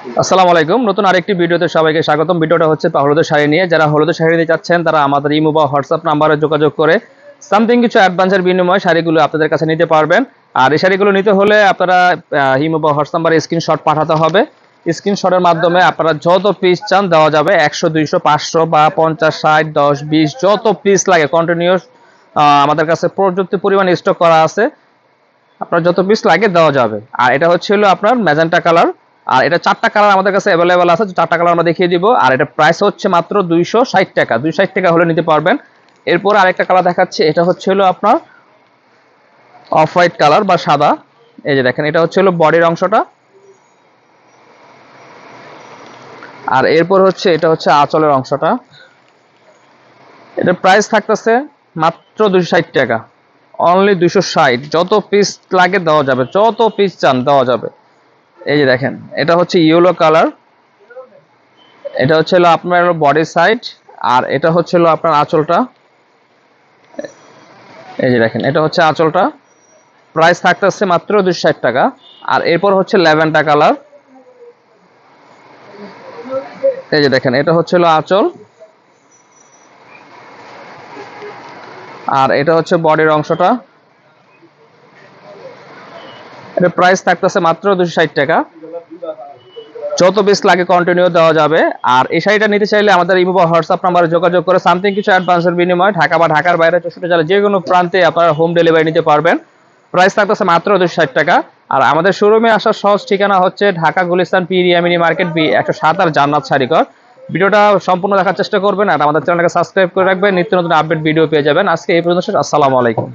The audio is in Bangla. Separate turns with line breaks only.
আসসালামু আলাইকুম। নতুন আরেকটি ভিডিওতে সবাইকে স্বাগতম। ভিডিওটা হচ্ছে হলুদের শাড়ি নিয়ে। যারা হলুদের শাড়ি নিতে চাচ্ছেন, তারা আমাদের ইমো বা হোয়াটসঅ্যাপ নাম্বারে যোগাযোগ করে সামথিং কিছু অ্যাডভান্সের বিনিময়ে শাড়িগুলো আপনাদের কাছে নিতে পারবেন। আর এই শাড়িগুলো নিতে হলে আপনারা ইমো বা হোয়াটসঅ্যাপ নাম্বারে স্ক্রিনশট পাঠাতে হবে। স্ক্রিনশটের মাধ্যমে আপনারা যত পিস চান দেওয়া যাবে। একশো, দুইশো, পাঁচশো বা পঞ্চাশ, ষাট, দশ, বিশ, যত পিস লাগে কন্টিনিউস আমাদের কাছে পর্যাপ্ত পরিমাণ স্টক করা আছে। আপনার যত পিস লাগে দেওয়া যাবে। আর এটা হচ্ছে হলো আপনার ম্যাজেন্টা কালার আর এটা চারটা কালার আমাদের কাছে অ্যাভেলেবেল আছে চারটা কালার আমরা দেখিয়ে দিব। আর এটা প্রাইস হচ্ছে মাত্র দুইশো ষাট টাকা। দুইশো ষাট টাকা হলে নিতে পারবেন। এরপর আরেকটা কালার দেখাচ্ছে, এটা হচ্ছে হলো আপনার অফ হোয়াইট কালার বা সাদা। এই যে দেখেন, এটা হচ্ছে হলো বডির অংশটা। আর এরপর হচ্ছে, এটা হচ্ছে আঁচলের অংশটা। এটা প্রাইস থাকতেছে মাত্র দুশো ষাট টাকা। অনলি দুশো ষাট। যত পিস লাগে দেওয়া যাবে, যত পিস চান দেওয়া যাবে। এই যে দেখেন, এটা হচ্ছে ইয়েলো কালার, এটা হচ্ছে আপনার বডি সাইড আর এটা হচ্ছে আপনার আঁচলটা। এই যে দেখেন, এটা হচ্ছে আঁচলটা। প্রাইস থাকতেছে মাত্র দুশো ষাট টাকা, আর এরপর হচ্ছে ল্যাভেন্ডার কালার। এই যে দেখেন, এটা হচ্ছে আঁচল। আর এটা হচ্ছে বডির অংশটা। এটা প্রাইস থাকতেছে মাত্র দুশো ষাট টাকা। যত বেশ লাগে কন্টিনিউ দেওয়া যাবে। আর এই শাড়িটা নিতে চাইলে আমাদের ইমো বা হোয়াটসঅ্যাপ নাম্বারে যোগাযোগ করে সামথিং কিছু অ্যাডভান্সের বিনিময়ে ঢাকা বা ঢাকার বাইরে চৌষট্টি জেলা যে কোনো প্রান্তে আপনারা হোম ডেলিভারি নিতে পারবেন। প্রাইস থাকতেছে মাত্র দুশো ষাট টাকা। আর আমাদের শোরুমে আসার সহজ ঠিকানা হচ্ছে ঢাকা গুলিস্তান পিরিয়ামিনি মার্কেট বি, একশো সাত আর জান্নাত শাড়িঘর। ভিডিওটা সম্পূর্ণ দেখার চেষ্টা করবেন আর আমাদের চ্যানেলকে সাবস্ক্রাইব করে রাখবেন। নিত্য নতুন আপডেট ভিডিও পেয়ে যাবেন। আজকে এই পর্যন্ত। আসসালামু আলাইকুম।